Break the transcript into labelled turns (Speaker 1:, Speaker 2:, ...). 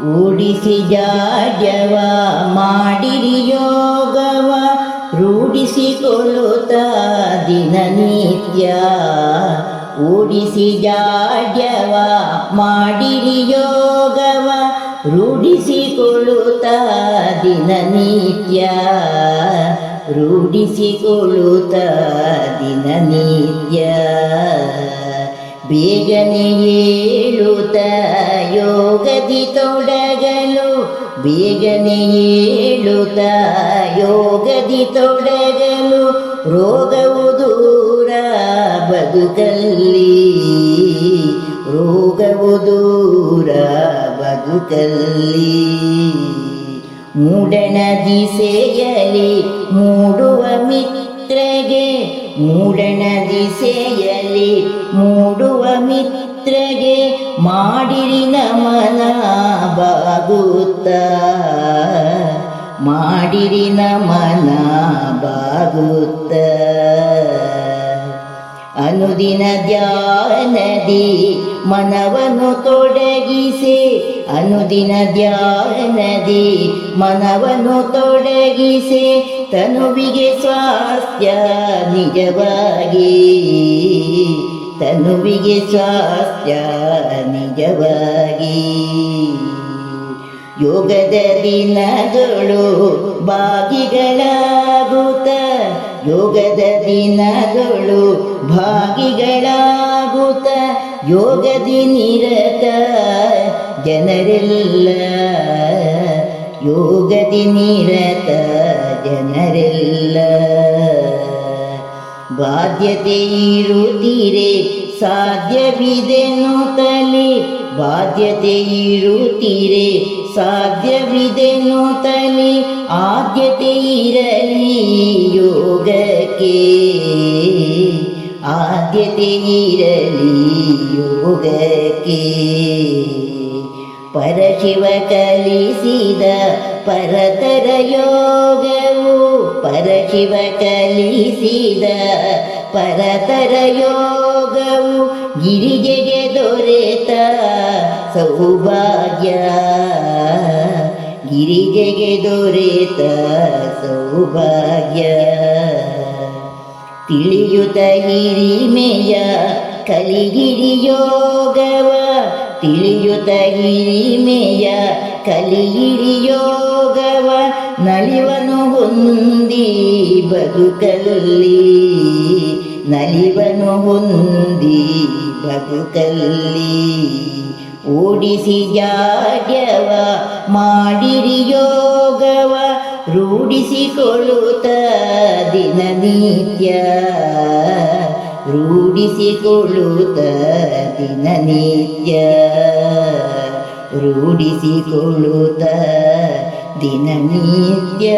Speaker 1: ಓಡಿಸಿ ಜಾಜವ ಮಾಡಿರಿ ಯೋಗವ ರೂಢಿಸಿಕೊಳ್ಳುತ್ತ ದಿನನಿತ್ಯ ಓಡಿಸಿ ಜಾಡ್ಯವ ಮಾಡಿರಿ ಯೋಗವ ರೂಢಿಸಿಕೊಳ್ಳುತ್ತ ದಿನನಿತ್ಯ ರೂಢಿಸಿಕೊಳ್ಳುತ್ತ ದಿನನಿತ್ಯ ಬೇಗನೆ ಏಳುತ್ತ ಯೋಗದಿ ತೊಡಗಲು, ಬೇಗನೆ ಏಳುತ್ತ ಯೋಗದಿ ತೊಡಗಲು ರೋಗವು ದೂರ ಬದುಕಲ್ಲಿ ರೋಗವು ದೂರ ಬದುಕಲ್ಲಿ. ಮೂಡಣ ದಿಸೆಯಲಿ ಮೂಡುವ ಮಿತ್ರಗೆ, ಮೂಡಣ ದಿಸೆಯಲಿ ಮಿತ್ರಗೆ ಮಾಡಿರಿ ನಮನ ಬಾಗುತ್ತ. ಮಾಡಿರಿ ನಮನ ಬಾಗುತ್ತ. ಅನುದಿನ ಧ್ಯಾನದಿ ಮನವನ್ನು ತೊಡಗಿಸಿ, ಅನುದಿನ ಧ್ಯಾನದಿ ಮನವನ್ನು ತೊಡಗಿಸಿ, ತನುವಿಗೆ ಸ್ವಾಸ್ಥ್ಯ ನಿಜವಾಗಿ. ತನುವಿಗೆ ಸ್ವಾಸ್ಥ್ಯ ನಿಜವಾಗಿ. ಯೋಗದ ದಿನಗಳು ಭಾಗಿಗಳಾಗುತ್ತ. ಯೋಗದ ದಿನಗಳು ಭಾಗಿಗಳಾಗುತ್ತ. ಯೋಗದಿ ನಿರತ ಜನರೆಲ್ಲ. ಯೋಗದಿ ನಿರತ ಜನರೆಲ್ಲ. ಬಾಧ್ಯತೆ ಇರುತ್ತೀರೆ ಸಾಧ್ಯವಿದೆನು ತಲೆ ಬಾಧ್ಯತೆ ಇರುತ್ತೀರೆ ಸಾಧ್ಯವಿದೆನು ತಲೆ ಆದ್ಯತೆ ಇರಲಿ ಯೋಗಕ್ಕೆ ಆದ್ಯತೆ ಇರಲಿ ಯೋಗಕ್ಕೆ ಪರಶಿವ ಕಲಿಸಿದ ಪರತರ ಯೋಗವು ಪರಶಿವ ಕಲಿಸಿದ ಪರತರ ಯೋಗವು ಗಿರಿಜೆಗೆ ದೊರೆತ ಸೌಭಾಗ್ಯ. ಗಿರಿಜೆಗೆ ದೊರೆತ ಸೌಭಾಗ್ಯ. ತಿಳಿಯುತ ಹಿರಿಮೆಯ ಕಲಿಗಿರಿ ಯೋಗವ ತಿಳಿಯುತ ಹಿರಿಮೆಯ ಕಲಿಗಿರಿ ಯೋಗವ ನಲಿವನು ಹೊಂದಿ ಬದುಕಲ್ಲಿ, ನಲಿವನು ಹೊಂದಿ ಬದುಕಲ್ಲಿ. ಓಡಿಸಿ ಜಾಡ್ಯವ ಮಾಡಿರಿ ಯೋಗವ, ರೂಢಿಸಿಕೊಳ್ಳುತ್ತ ದಿನನಿತ್ಯ ರೂಢಿಸಿಕೊಳ್ಳುತ್ತ ದಿನನಿತ್ಯ ರೂಢಿಸಿಕೊಳ್ಳುತ್ತ ದಿನನಿತ್ಯ